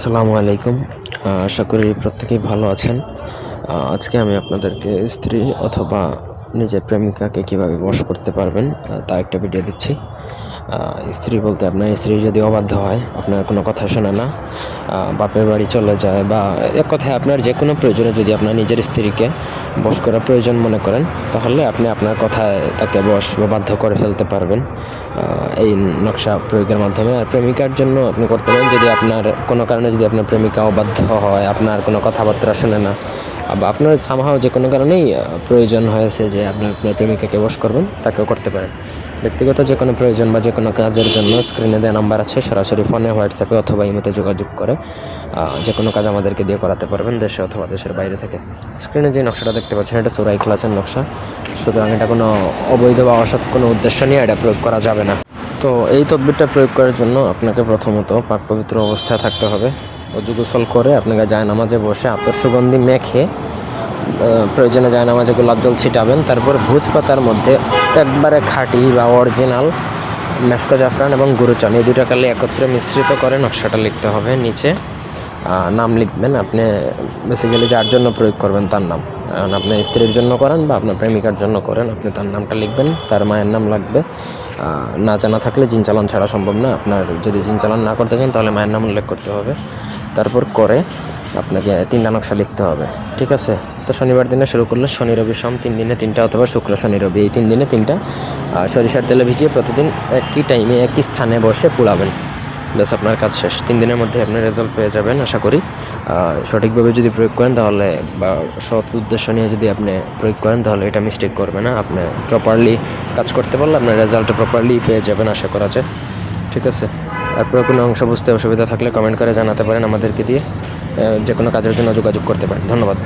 আসসালামু আলাইকুম। আশা করি প্রত্যেকেই ভালো আছেন। আজকে আমি আপনাদেরকে স্ত্রী অথবা নিজের প্রেমিকাকে কীভাবে বশ করতে পারবেন তা একটা ভিডিও দিচ্ছি। স্ত্রী বলতে আপনার স্ত্রী যদি অবাধ্য হয়, আপনার কোনো কথা শোনে না বাপের বাড়ি চলে যায় বা এক কথায় আপনার যে কোনো প্রয়োজনে যদি আপনার নিজের স্ত্রীকে বস করার প্রয়োজন মনে করেন, তাহলে আপনি আপনার কথায় তাকে বশ বা বাধ্য করে ফেলতে পারবেন। এই নকশা প্রয়োগের মাধ্যমে। আর প্রেমিকার জন্য আপনি করতে পারেন, যদি আপনার কোনো কারণে যদি আপনার প্রেমিকা অবাধ্য হয়, আপনার কোনো কথাবার্তা শোনে না আপনার সামহাও যে কোনো কারণেই প্রয়োজন হয়েছে যে আপনার আপনার প্রেমিকাকে বশ করবেন, তাকেও করতে পারেন। ব্যক্তিগত যে কোনো প্রয়োজন বা যে কোনো কাজের জন্য স্ক্রিনে দেওয়া নাম্বার আছে, সরাসরি ফোনে হোয়াটসঅ্যাপে অথবা ইমেতে যোগাযোগ করে যে কোনো কাজ আমাদেরকে দিয়ে করাতে পারবেন, দেশে অথবা দেশের বাইরে থেকে। স্ক্রিনে যে নকশাটা দেখতে পাচ্ছেন, এটা সুরাই ক্লাসের নকশা। সুতরাং এটা কোনো অবৈধ বা অসৎ কোনো উদ্দেশ্য নিয়ে এটা প্রয়োগ করা যাবে না। তো এই তদবিরটা প্রয়োগ করার জন্য আপনাকে প্রথমত পাক পবিত্র অবস্থায় থাকতে হবে। অজু গোসল করে আপনাকে যায় নামাজে বসে আতর সুগন্ধি মেখে প্রয়োজনে যায় নামাজে গোলাপ জল ছিটাবেন। তারপর ভুজ পাতার মধ্যে একবারে খাঁটি বা অরিজিনাল মেসকো জাফরান এবং গুরুচন। এই দুটা কালি একত্রে মিশ্রিত করে নকশাটা লিখতে হবে নিচে। নাম লিখবেন, আপনি বেসিক্যালি যার জন্য প্রয়োগ করবেন তার নাম। কারণ আপনি স্ত্রীর জন্য করেন বা আপনার প্রেমিকার জন্য করেন, আপনি তার নামটা লিখবেন, তার মায়ের নাম লাগবে। না জানা থাকলে জিন চালান ছাড়া সম্ভব না। আপনার যদি জিন চালান না করতে চান, তাহলে মায়ের নাম উল্লেখ করতে হবে। তারপর করে আপনাকে তিনটা নকশা লিখতে হবে, ঠিক আছে? তো শনিবার দিনে শুরু করলে শনি, রবি, সোম, তিন দিনে তিনটা অথবা শুক্র, শনি, রবি, এই তিন দিনে তিনটা। সরিষার তেলে ভিজিয়ে প্রতিদিন একই টাইমে একই স্থানে বসে পোড়াবেন। ব্যাস, আপনার কাজ শেষ। তিন দিনের মধ্যে আপনি রেজাল্ট পেয়ে যাবেন, আশা করি। সঠিকভাবে যদি প্রয়োগ করেন তাহলে বা সৎ উদ্দেশ্য নিয়ে যদি আপনি প্রয়োগ করেন তাহলে এটা মিস্টেক করবে না। আপনি প্রপারলি কাজ করতে পারলে আপনার রেজাল্ট প্রপারলি পেয়ে যাবেন, আশা করা যায়। ঠিক আছে? তারপরে কোনো অংশ বুঝতে অসুবিধা থাকলে কমেন্ট করে জানাতে পারেন আমাদেরকে দিয়ে যে কোনো কাজের জন্য যোগাযোগ করতে পারেন। ধন্যবাদ।